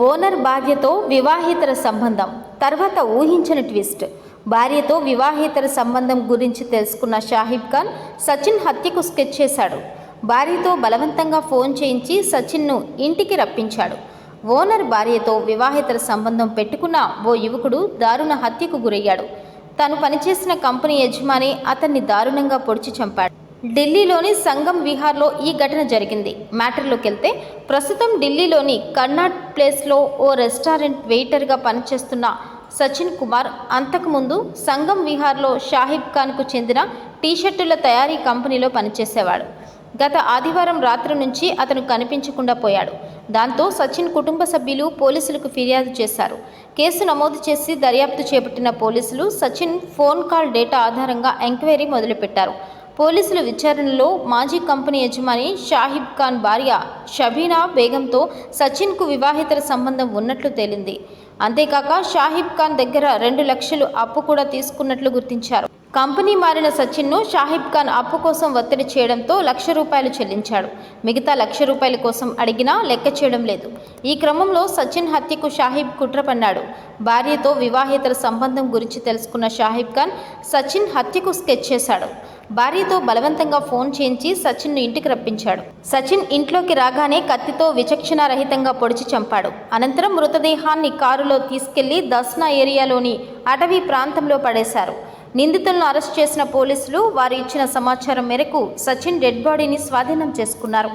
Owner భార్యతో వివాహేతర సంబంధం. తర్వాత ఊహించని ట్విస్ట్. భార్యతో వివాహేతర సంబంధం గురించి తెలుసుకున్న షాహిబ్ ఖాన్ సచిన్ హత్యకు స్కెచ్ చేశాడు. భార్యతో బలవంతంగా ఫోన్ చేయించి సచిన్ను ఇంటికి రప్పించాడు. ఓనర్ భార్యతో వివాహేతర సంబంధం పెట్టుకున్న ఓ యువకుడు దారుణ హత్యకు గురయ్యాడు. తాను పనిచేసిన కంపెనీ యజమాని అతన్ని దారుణంగా పొడిచి చంపాడు. ఢిల్లీలోని సంగం విహార్లో ఈ ఘటన జరిగింది. మ్యాటర్లోకి వెళ్తే ప్రస్తుతం ఢిల్లీలోని కర్నాట్ ప్లేస్లో ఓ రెస్టారెంట్ వెయిటర్గా పనిచేస్తున్న సచిన్ కుమార్ అంతకుముందు సంగం విహార్లో షాహిబ్ ఖాన్కు చెందిన టీషర్టుల తయారీ కంపెనీలో పనిచేసేవాడు. గత ఆదివారం రాత్రి నుంచి అతను కనిపించకుండా పోయాడు. దాంతో సచిన్ కుటుంబ సభ్యులు పోలీసులకు ఫిర్యాదు చేశారు. కేసు నమోదు చేసి దర్యాప్తు చేపట్టిన పోలీసులు సచిన్ ఫోన్ కాల్ డేటా ఆధారంగా ఎంక్వైరీ మొదలుపెట్టారు. పోలీసుల విచారణలో మాజీ కంపెనీ యజమాని షాహిబ్ ఖాన్ భార్య షబీనా బేగంతో సచిన్కు వివాహేతర సంబంధం ఉన్నట్లు తేలింది. అంతేకాక షాహిబ్ ఖాన్ దగ్గర రెండు లక్షలు అప్పు కూడా తీసుకున్నట్లు గుర్తించారు. కంపెనీ మారిన సచిన్ను షాహిబ్ ఖాన్ అప్పు కోసం ఒత్తిడి చేయడంతో లక్ష రూపాయలు చెల్లించాడు. మిగతా లక్ష రూపాయల కోసం అడిగినా లెక్క చేయడం లేదు. ఈ క్రమంలో సచిన్ హత్యకు షాహిబ్ కుట్ర పన్నాడు. భార్యతో వివాహేతర సంబంధం గురించి తెలుసుకున్న షాహిబ్ ఖాన్ సచిన్ హత్యకు స్కెచ్ చేశాడు. భార్యతో బలవంతంగా ఫోన్ చేయించి సచిన్ను ఇంటికి రప్పించాడు. సచిన్ ఇంట్లోకి రాగానే కత్తితో విచక్షణారహితంగా పొడిచి చంపాడు. అనంతరం మృతదేహాన్ని కారులో తీసుకెళ్ళి దస్నా ఏరియాలోని అటవీ ప్రాంతంలో పడేశారు. నిందితులను అరెస్ట్ చేసిన పోలీసులు వారు ఇచ్చిన సమాచారం మేరకు సచిన్ డెడ్ బాడీని స్వాధీనం చేసుకున్నారు.